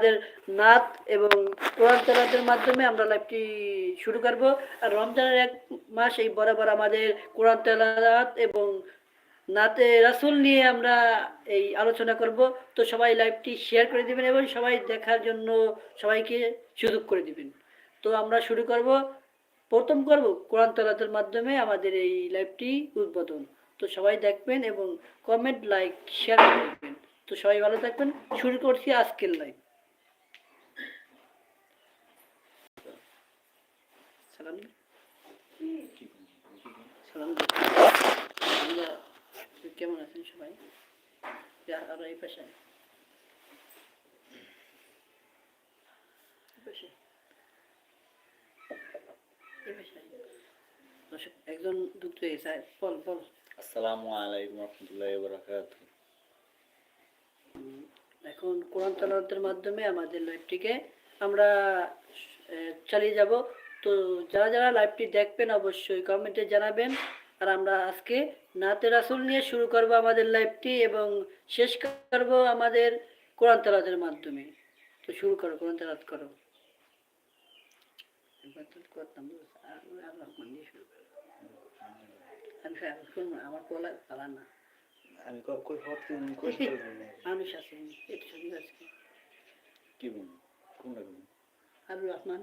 আমাদের নাত এবং কোরআন তেলাতের মাধ্যমে আমরা লাইভটি শুরু করব। আর রমজানের এক মাস এই বরাবর আমাদের কোরআন তেলাত এবং নাতে রাসুল নিয়ে আমরা এই আলোচনা করব। তো সবাই লাইভটি শেয়ার করে দিবেন এবং সবাই দেখার জন্য সবাইকে সুযোগ করে দিবেন। তো আমরা শুরু করব। প্রথম করব কোরআন তেলাতের মাধ্যমে আমাদের এই লাইভটি উদ্বোধন। তো সবাই দেখবেন এবং কমেন্ট লাইক শেয়ার করে দিবেন। তো সবাই ভালো থাকবেন। শুরু করছি আজকের লাইভ সালাম সালাম আমরা কেমন আছেন সবাই? আর এই পাশে। একজন যুক্ত হয়েছে বল বল। আসসালামু আলাইকুম রহমতুল্লাহ বরকাত উম, এখন কোরআন তালাওয়াতের মাধ্যমে আমাদের লাইভটিকে আমরা চালিয়ে যাব। তো যারা যারা লাইভটি দেখবেন অবশ্যই কমেন্টে জানাবেন। আর আমরা আজকে নাতে রাসুল নিয়ে শুরু করব আমাদের লাইভটি এবং শেষ করব আমাদের কোরআন তালাতের মাধ্যমে। তো শুরু করো কোরআন তালাত করো। আমি আর শুনব, আমার কোলা পালা না। আমি কই হট মানুষ আছে কি কোনটা রহমান।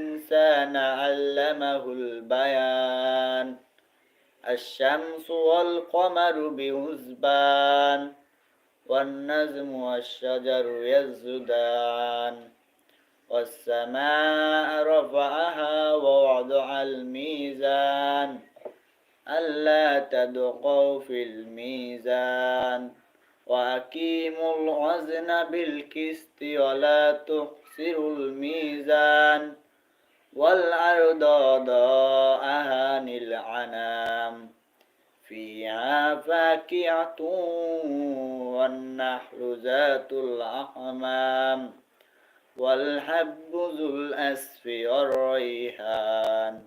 علمه البيان. الشمس والقمر بحسبان والنجم والشجر يسجدان. والسماء رفعها ووضع الميزان ألا تدقوا في الميزان. وأقيموا الوزن بالقسط ولا تخسروا الميزان. والأرض ضاءها للعنام فيها فاكهة والنحل ذات الأحمام والحب ذو الأسف والريحان.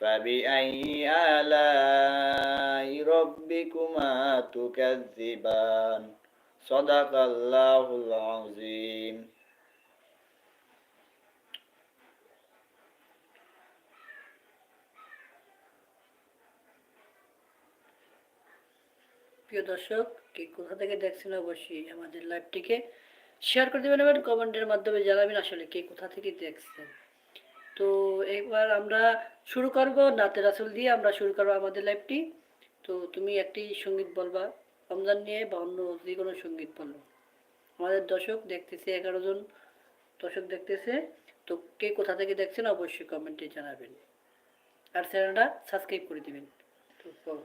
فبأي آلاء ربكما تكذبان؟ صدق الله العظيم. প্রিয় দর্শক, কে কোথা থেকে দেখছেন অবশ্যই আমাদের লাইভটিকে শেয়ার করে দেবেন এবং কমেন্টের মাধ্যমে জানাবেন আসলে কে কোথা থেকে দেখছেন। তো এবার আমরা শুরু করব, নাতে রাসুল দিয়ে আমরা শুরু করব আমাদের লাইভটি। তো তুমি একটি সংগীত বলবা, রমজান নিয়ে বা অন্য যে কোনো সংগীত বলো। আমাদের দর্শক দেখতেছে এগারো জন দর্শক দেখতেছে, তো কে কোথা থেকে দেখছেন অবশ্যই কমেন্টে জানাবেন। আর চ্যানেলটা সাবস্ক্রাইব করে দিবেন। তো বলো।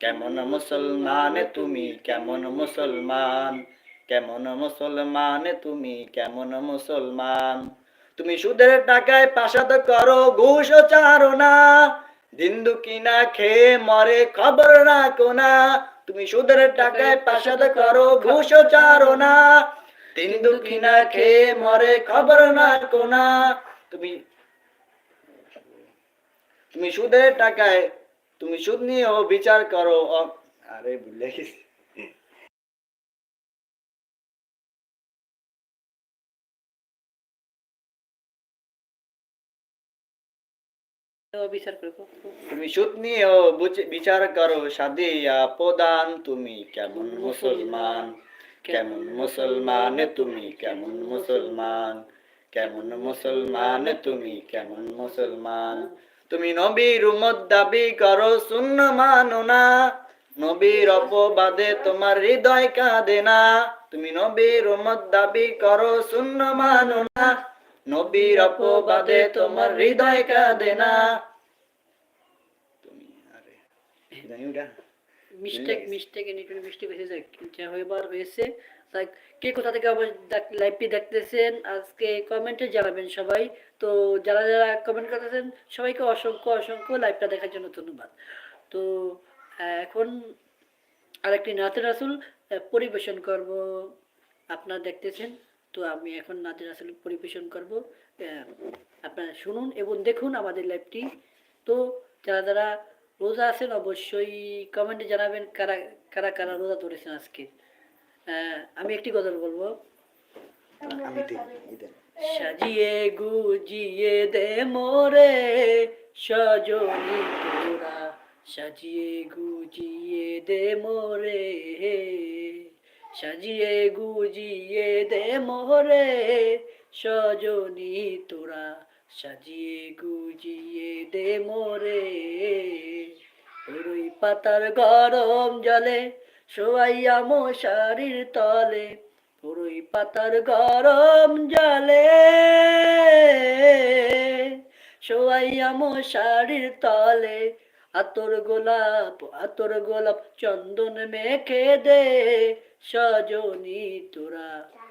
কেমন মুসলমান তুমি? কেমন মুসলমান? কেমন মুসলমান তুমি? কেমন মুসলমান? তুমি সুদের টাকায় পাশাদ করো, ঘুষ চারো না। দিন দুকিনা খেয়ে মরে খবর রাখো না। তুমি সুদের টাকায় পাশাদ করো, ঘুষ চারো না। দিন দুকিনা খেয়ে মরে খবর রাখো না। তুমি তুমি সুদের টাকায় তুমি সুদ নিয়েও বিচার করো আরে ভুলে গেছি। তুমি সুদ নিয়েও বিচার করো সাদিয়া প্রদান তুমি কেমন মুসলমান কেমন মুসলমান তুমি কেমন মুসলমান কেমন মুসলমান তুমি কেমন মুসলমান। তুমি নবীর উম্মত দাবি করো, শূন্য মানো না। নবীর অপবাদে তোমার হৃদয় কাঁদে না। তুমি নবীর উম্মত দাবি করো, শূন্য মানো না। নবীর অপবাদে তোমার হৃদয় কাঁদে না। তুমি আরে মিস্টেক। মিস্টেক একটু মিস্টেক হয়েছে যা হয়েবার হয়েছে। তাই কে কোথা থেকে লাইভটি দেখতেছেন আজকে কমেন্টে জানাবেন সবাই। তো যারা যারা কমেন্ট করতেছেন সবাইকে অসংখ্য অসংখ্য লাইভটা দেখার জন্য ধন্যবাদ। তো এখন আরেকটি নাতের রাসুল পরিবেশন করব। আপনারা দেখতেছেন তো আমি এখন নাতের রাসুল পরিবেশন করব। আহ, আপনারা শুনুন এবং দেখুন আমাদের লাইভটি তো যারা যারা রোজা আছেন অবশ্যই কমেন্টে জানাবেন কারা কারা কারা রোজা ধরেছেন আজকে। আমি একটি কথা বলব। সাজিয়ে গুজিয়ে দে মোরে সজনি তোরা। সাজিয়ে গুজিয়ে দে মোরে সাজিয়ে গুজিয়ে দে মোরে সজনি তোরা। সাজিয়ে গুজিয়ে দে মোরে। ওই পাতার গরম জলে শোয়াইয়া মশারির তলে পুরোই পাতার গরম জলে শোয়াইয়া মশারির তলে, আতর গোলাপ আতর গোলাপ চন্দন মেখে দে সজনি তোরা।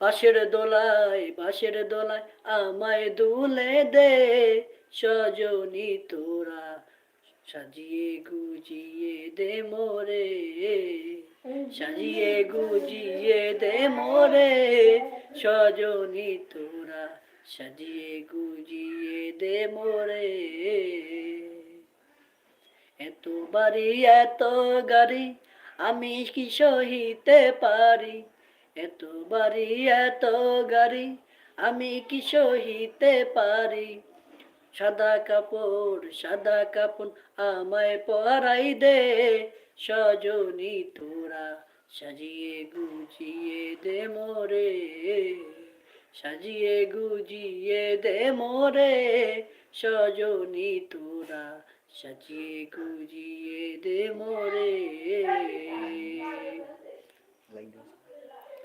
বাঁশের দোলায় বাঁশের দোলায় আমায় দুলে দে। সজনি তোরা সাজিয়ে গুজিয়ে দে মোরে। সাজিয়ে গুজিয়ে দে মোরে। সজনি তোরা সাজিয়ে গুজিয়ে দে মোরে। এত বাড়ি, এত গাড়ি আমি কি সহিতে পারি? এত বাড়ি এত গাড়ি আমি কি সহিতে পারি? সাদা কাপড় সাদা কাপড় আমায় পরাই দে। সজনি তোরা সাজিয়ে গুজিয়ে দে মোরে, সাজিয়ে গুজিয়ে দে মোরে। সজনি তোরা সাজিয়ে গুজিয়ে দে মোরে।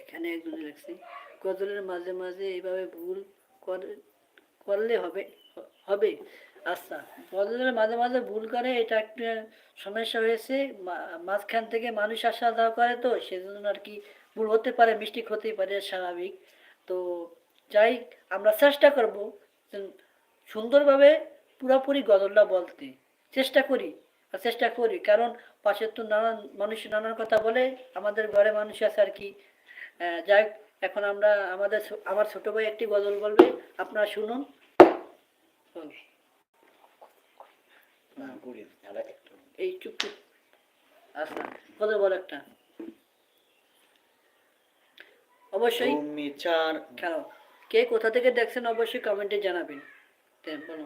এখানে একজন লিখছে গজলের মাঝে মাঝে এইভাবে ভুল করে, করলে হবে হবে। আচ্ছা গজলের মাঝে মাঝে ভুল করে, এটা একটা সমস্যা হয়েছে। মাঝখান থেকে মানুষ আসা যাওয়া করে তো, সেজন্য আর কি ভুল হতে পারে, মিষ্টি হতেই পারে, স্বাভাবিক। তো যাই, আমরা চেষ্টা করব সুন্দরভাবে পুরোপুরি গজলটা বলতে। চেষ্টা করি চেষ্টা করি। কারণ পাশের তো নানান মানুষ নানান কথা বলে, আমাদের ঘরে মানুষ আছে আর কি। যাই এখন আমরা আমাদের আমার ছোট ভাই একটি গজল বলবে আপনারা শুনুন। এই চুপ। চুপ আচ্ছা বল একটা। অবশ্যই। কে কোথা থেকে দেখছেন অবশ্যই কমেন্টে জানাবেন। বলো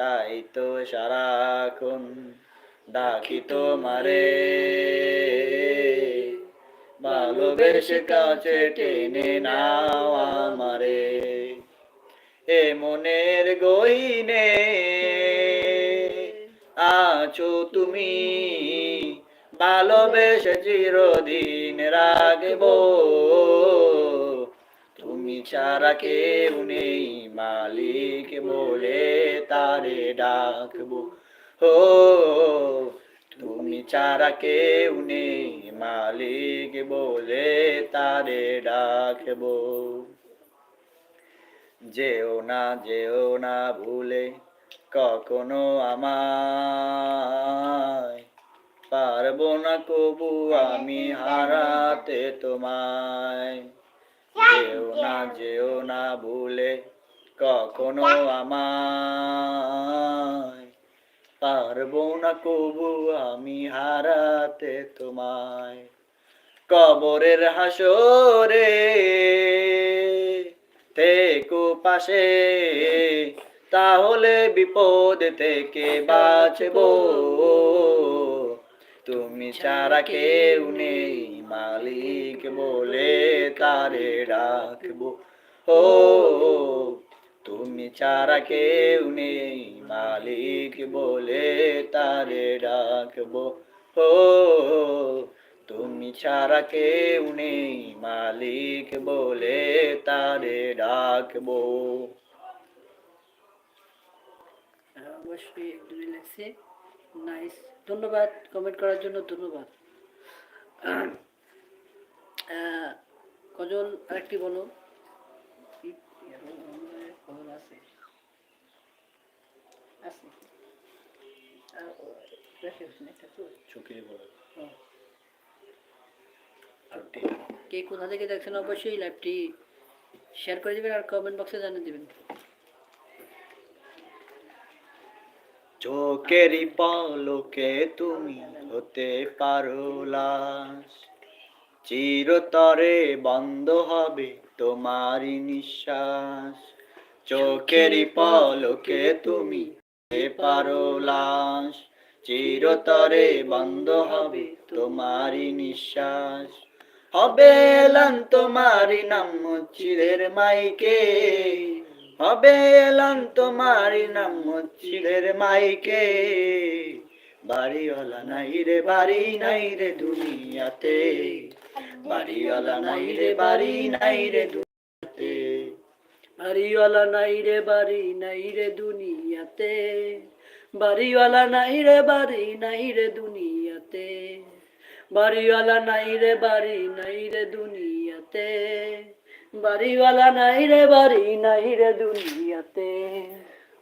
তাই তো সারাক্ষণ ডাকি তো মারে ভালোবেসে কাছে টেনে নাও আমারে। এ মনের গইনে আছো তুমি। ভালোবেসে চিরদিন রাখব। ছাড়া কেউ নেই মালিক বলে তারে ডাকবো। ও তুমি ছাড়া কেউ নেই মালিক বলে তারে ডাকবো। যেও না যেও না ভুলে কখনো আমায়। পারব না কবু আমি হারাতে তোমায়। যেও না যেও না ভুলে কখনো আমায়। পারব না কবু আমি হারাতে তোমায়। কবরের হাসরে থেকো পাশে, তাহলে বিপদ থেকে বাঁচবো। তুমি ছাড়া কেউ নেই। মালিক বলে তারে ডাকবো। ও, তুমি ছাড়া কেউ নেই, মালিক বলে তারে ডাকবো। ও, তুমি ছাড়া কেউ নেই, মালিক বলে তারে ডাকবো। অবশ্যই নাইস ধন্যবাদ। কমেন্ট করার জন্য ধন্যবাদ আহ, কজল আরেকটি বলো কি- এরকম ধরনের কজল আছে আছে আর ও- রেখে দিয়েছেন একটা তো। চুকিয়ে বলো ও। ছুটি কে কোথা থেকে দেখছেন অবশ্যই লাইভটি শেয়ার করে দিবেন আর কমেন্ট বক্সে জানিয়ে দিবেন। চোখেরই পলকে তুমি হতে পারো লাশ। চিরতরে বন্ধ হবে তোমারই নিঃশ্বাস। চোখেরই পলকে তুমি পারো লাশ চিরতরে বন্ধ হবে তোমারই নিঃশ্বাস। হবে এলান তোমারই নাম মসজিদের মাইকে। হবে এলান তোমারই নাম মসজিদের মাইকে। বাড়িওয়ালা নাই রে, বাড়ি নাই রে দুনিয়াতে। বাড়িওয়ালা নাই রে, বাড়ি নাই রে দুনিয়াতে। বাড়িওয়ালা নাই রে, বাড়ি নাই রে দুনিয়াতে। বাড়িওয়ালা নাই রে, বাড়ি নাই রে দুনিয়াতে। বাড়িওয়ালা নাই রে, বাড়ি নাই রে দুনিয়াতে। বাড়িওয়ালা নাই রে, বাড়ি নাই রে দুনিয়াতে।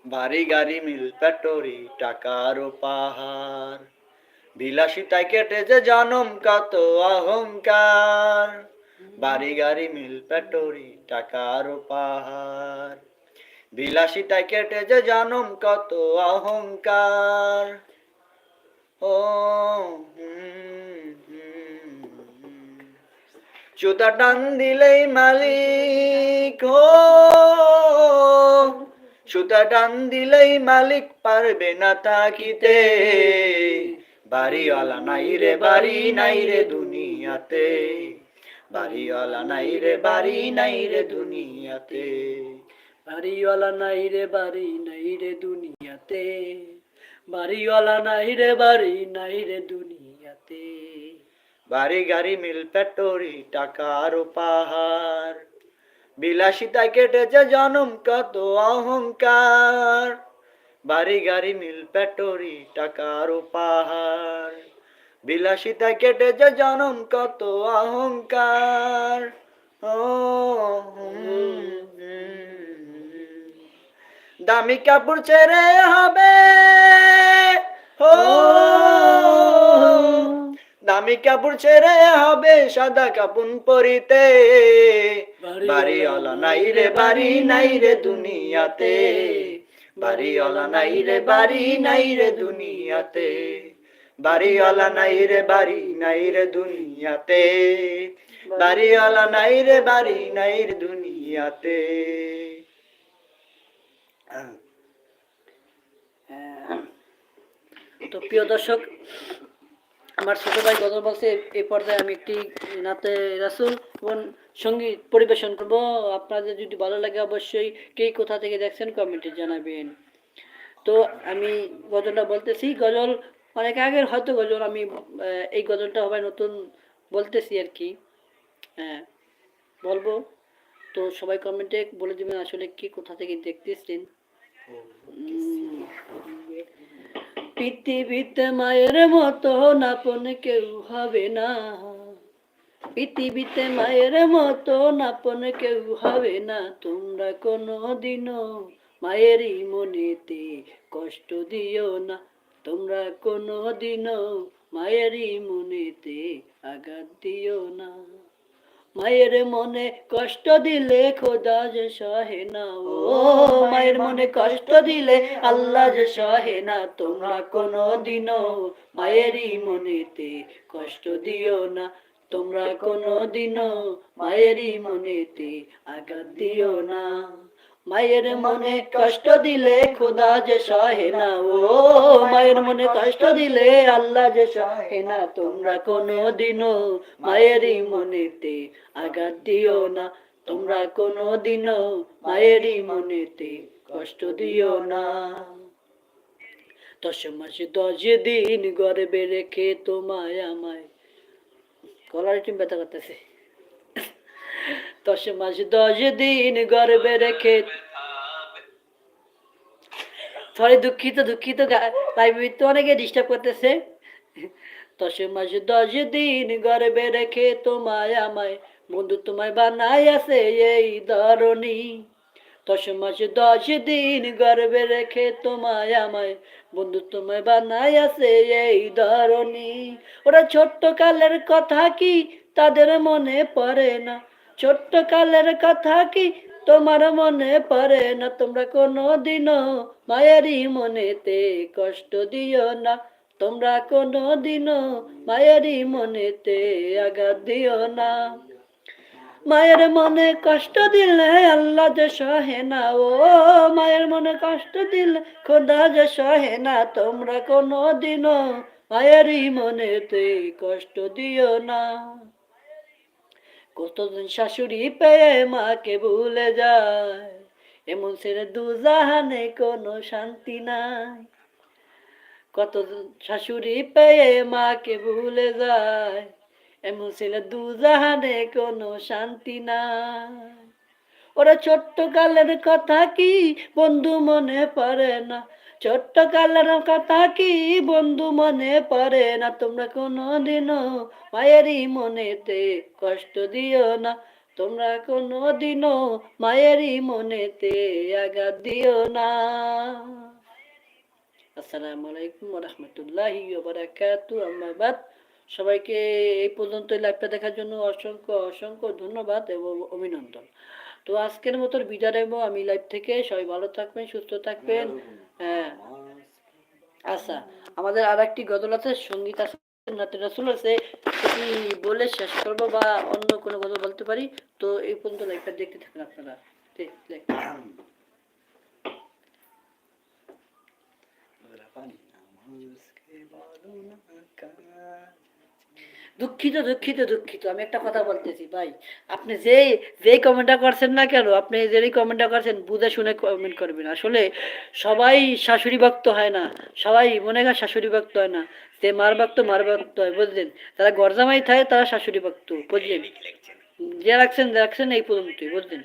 বাড়ি গাড়ি মিল পেটরি, টাকার পাহাড় বিলাসিতায় কেটেছে জনম কত অহংকার। বাড়ি গাড়ি মিল পেটরি টাকার পাহাড়। বিলাসিতায় কেটেছে জনম কত অহংকার। ও। জুতা টান দিলেই মালিক, ও সুতা টান দিলেই মালিক পারবে না তাকিতে। বাড়িওয়ালা নাই রে, বাড়ি নাই রে দুনিয়াতে। বাড়িওয়ালা নাই রে, বাড়ি নাই রে দুনিয়াতে। বাড়িওয়ালা নাই রে, বাড়ি নাই রে দুনিয়াতে। বাড়িওয়ালা নাই রে, বাড়ি নাই রে দুনিয়াতে। বাড়ি, গাড়ি, মিল পেটরি টাকার পাহাড় বিলাসিতা কেটেছে জনম, কত অহংকার। বাড়ি গাড়ি মিল পেটরি টাকার পাহাড় বিলাসিতা কেটেছে জনম, কত অহংকার। ও। দামি কাপড় ছেড়ে হবে। ও, দামি কাপড় ছেড়ে হবে, সাদা কাপুন পরিতে। বাড়ি অলা নাই রে, বাড়ি নাই রে, দুনিয়াতে। বাড়িওয়ালা নাই রে, বাড়ি নাই রে দুনিয়াতে। বাড়িওয়ালা নাই রে, বাড়ি নাই রে দুনিয়াতে। বাড়িওয়ালা নাই রে, বাড়ি নাই রে দুনিয়াতে। তো প্রিয় দর্শক, আমার ছোট ভাই গজল বলছে এই পর্যায়ে আমি একটি নাতে রাসুল এবং সংগীত পরিবেশন করব। আপনাদের যদি ভালো লাগে অবশ্যই কে কোথা থেকে দেখছেন কমেন্টে জানাবেন। তো আমি গজলটা বলতেছি। গজল অনেক আগের, হয়তো গজল আমি এই গজলটা হবে নতুন বলতেছি আর কি। হ্যাঁ বলব। তো সবাই কমেন্টে বলে দিবেন আসলে কে কোথা থেকে দেখতেছেন। পৃথিবীতে মায়ের মতো নাপন কেউ হবে না। পৃথিবীতে মায়ের মতো নাপন কেউ হবে না। তোমরা কোনো দিনও মায়েরই মনেতে কষ্ট দিও না। তোমরা কোনো দিনও মায়েরই মনেতে আঘাত দিও না। মায়ের মনে কষ্ট দিলে খোদা যে সহে না। ও, মায়ের মনে কষ্ট দিলে আল্লাহ যে সহে না। তোমরা কোনো দিনও মায়েরই মনেতে কষ্ট দিও না। তোমরা কোনো দিনও মায়েরই মনেতে আঘাত দিও না। মায়ের মনে কষ্ট দিলে খোদা যে সহে না, ও মায়ের মনে কষ্ট দিলে আল্লাহ যে সহে না, তোমরা কোনো দিনও মায়েরই মনেতে আঘাত দিও না। তোমরা কোনো দিনও মায়েরই মনেতে কষ্ট দিও না। দশ মাসে দশ দিন গর্বে রেখে তোমায় আমায় কলার টিম ব্যথা করতেছে। দশ মাস দশ দিন গর্বে রেখে সরি, দুঃখিত দুঃখিত লাইব্রেরি তো অনেকে ডিস্টার্ব করতেছে। দশ মাস দশ দিন গর্বে রেখে তোমায় আমায় বন্ধু তোমায় বানাই আছে এই ধরনী দশ মাস দশ দিন গর্বে রেখে তোমায় আমায় বন্ধু তোমায় বানাই আছে এই ধরনী ওরা ছোট্ট কালের কথা কি তাদের মনে পড়ে না? ছোট্ট কালের কথা কি তোমার মনে পড়ে না? তোমরা কোনো দিনও মায়েরই মনেতে কষ্ট দিও না। তোমরা কোনো দিনও মায়েরই মনেতে আঘাত দিও না। মায়ের মনে কষ্ট দিলে আল্লাহ যে সহে না, ও মায়ের মনে কষ্ট দিলে খোদা যে সহে না, তোমরা কোনো দিনও মায়েরই মনেতে কষ্ট দিও না। কতদিন শাশুড়ি পেয়ে মাকে ভুলে যায়, এমন ছেড়ে দু জাহানে কোনো শান্তি নাই। কত শাশুড়ি পেয়ে মাকে ভুলে যায় এমন ছেলে দু জাহানে কোনো শান্তি নাই। ওরা ছোট্ট কালের কথা কি বন্ধু মনে পড়ে না? ছোট্ট কালের কথা কি বন্ধু মনে পড়ে না? তোমরা কোনো দিনও মায়েরই মনেতে কষ্ট দিও না। তোমরা কোনো দিনও মায়েরই মনেতে আঘাত দিও না। আসসালামু আলাইকুম রহমতুল্লাহি বারাকাতু আম্মা সবাইকে এই পর্যন্ত লাইভটা দেখার জন্য অসংখ্য অসংখ্য ধন্যবাদ এবং অভিনন্দন। তো আজকের মতো বিদায় নেব। আমি লাইভ থেকে। সবাই ভালো থাকবেন, সুস্থ থাকবেন। হ্যাঁ। আচ্ছা আমাদের আর একটি গজল আছে, সংগীত আছে রাসুল আছে। সেটি বলে শেষ করব বা অন্য কোনো গজল বলতে পারি। তো এই পর্যন্ত লাইভটা দেখতে থাকুন আপনারা। ঠিক। দুঃখিত দুঃখিত দুঃখিত। আমি একটা কথা বলতেছি, ভাই। আপনি যে যেই কমেন্টটা করছেন না কেন, আপনি যেই কমেন্টটা করছেন, বুঝে শুনে কমেন্ট করবেন। আসলে সবাই শাশুড়ি ভক্ত হয় না। সবাই মনে হয় শাশুড়ি ভক্ত হয় না। যে মার ভক্ত মার ভক্ত হয়, বুঝলেন? তারা গরজামাই থাকে, তারা শাশুড়ি ভক্ত, বুঝলেন? যে রাখছেন যে রাখছেন, এই পর্যন্তই, বুঝলেন?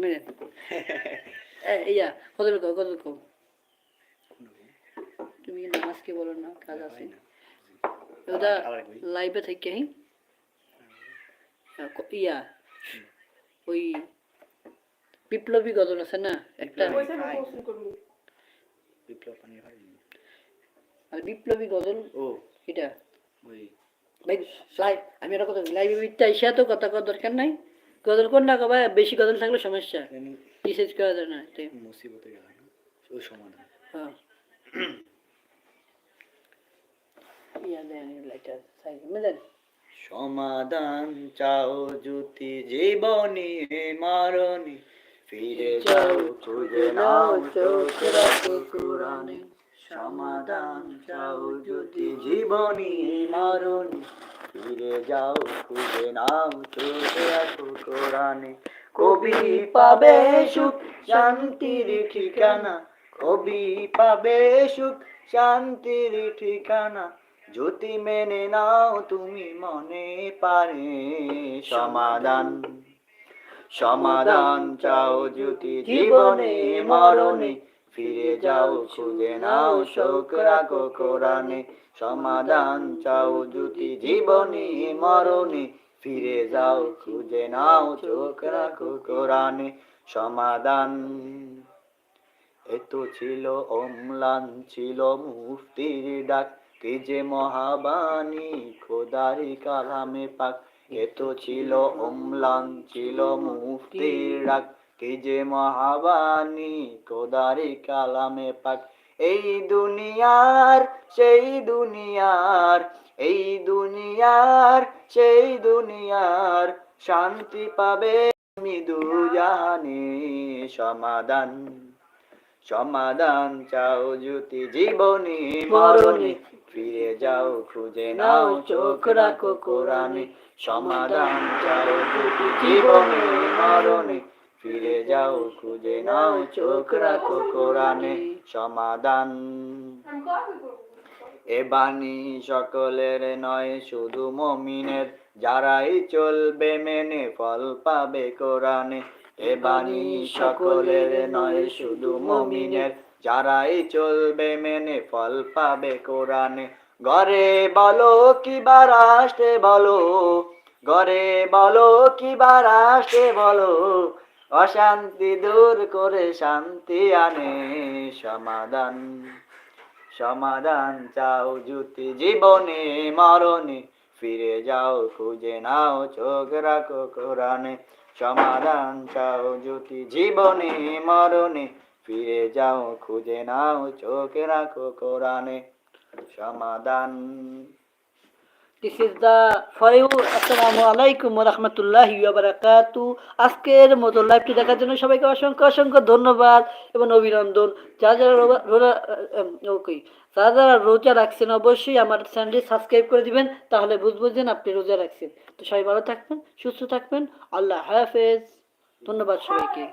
বুঝলেন? ইয়া কও কদল তুমি নামাজ কি বলো না, কাজ আছে। ওটা লাইভে থেকে ইয়া ওই বিপ্লবী গজল আছে না একটা আর বিপ্লবী গজল ও এটা ওই ভাই লাইভ আমি একটা কথা লাইব্রেরিতে এসে তো কথা কর দরকার নাই। গজল কোন না ভাই বেশি গজল থাকলে সমস্যা। রিসার্চ করা যায় না মুসিবতে ওই সমাধান। হ্যাঁ ইয়া দেন লাইটার সাইড মে দেন সমাধান চাও জ্যোতি জীবনী মারণি। ফিরে যাও, খুঁজে নাও চোখরা কুকুরানি সমাধান চাও জ্যোতি জীবনী মারণি। ফিরে যাও, খুঁজে নাও চোখরা কুকুরানি কবি পাবে সুখ, শান্তির ঠিকানা। কবি পাবে সুখ, শান্তির ঠিকানা। জ্যোতি মেনে নাও তুমি মনে পারে সমাধান। সমাধান চাও জ্যোতি জীবনে, মরণে, ফিরে যাও, খুঁজে নাও, শোক রাখো কোরআনে। সমাধান চাও জ্যোতি জীবনে, মরণে, ফিরে যাও, খুঁজে নাও চোখ রাখো কোরআনে। সমাধান এত ছিল, অম্লান ছিল, মুফতির ডাক কে যে মহাবাণী, খোদারি কালামে পাক। এত ছিল অম্লান ছিল মুফতির ডাক কে যে মহাবাণী, খোদারি কালামে পাক। এই দুনিয়ার, সেই দুনিয়ার, এই দুনিয়ার, সেই দুনিয়ার শান্তি পাবে মৃদু দুজাহানে সমাধান। সমাধান চাও জ্যোতি জীবনে মরণে ফিরে যাও খুঁজে নাও চোখ রাখো কোরআনে। সমাধান চাও জ্যোতি জীবনে মরণে ফিরে যাও খুঁজে নাও চোখ রাখো কোরআনে। সমাধান। এ বাণী সকলের নয় শুধু মমিনের। যারাই চলবে মেনে ফল পাবে কোরআনে। এ বাণী সকলের নয়, শুধু মমিনের। যারাই চলবে মেনে ফল পাবে কোরআনে। ঘরে বলো কি বা রাষ্ট্রে বলো, ঘরে বলো কি বা রাষ্ট্রে বলো, অশান্তি দূর করে শান্তি আনে সমাধান। সমাধান চাও জ্যোতি জীবনে, মরণে, ফিরে যাও, খুঁজে নাও, চোখ রাখো কোরআনে। সমাধান চাও জ্যোতি জীবনে, মরণে। ফিরে যাও, খুঁজে নাও, চোখ রাখো কোরআনে। সমাধান। This is the for you আসসালামু আলাইকুম রহমতুল্লাহ বারাকাতু। আজকের মতো লাইভটি দেখার জন্য সবাইকে অসংখ্য অসংখ্য ধন্যবাদ এবং অভিনন্দন। যারা যারা ওকে। যারা যারা রোজা রাখছেন অবশ্যই আমার চ্যানেলটি সাবস্ক্রাইব করে দিবেন তাহলে বুঝব যে আপনি রোজা রাখছেন। তো সবাই ভালো থাকবেন সুস্থ থাকবেন আল্লাহ হাফেজ ধন্যবাদ সবাইকে।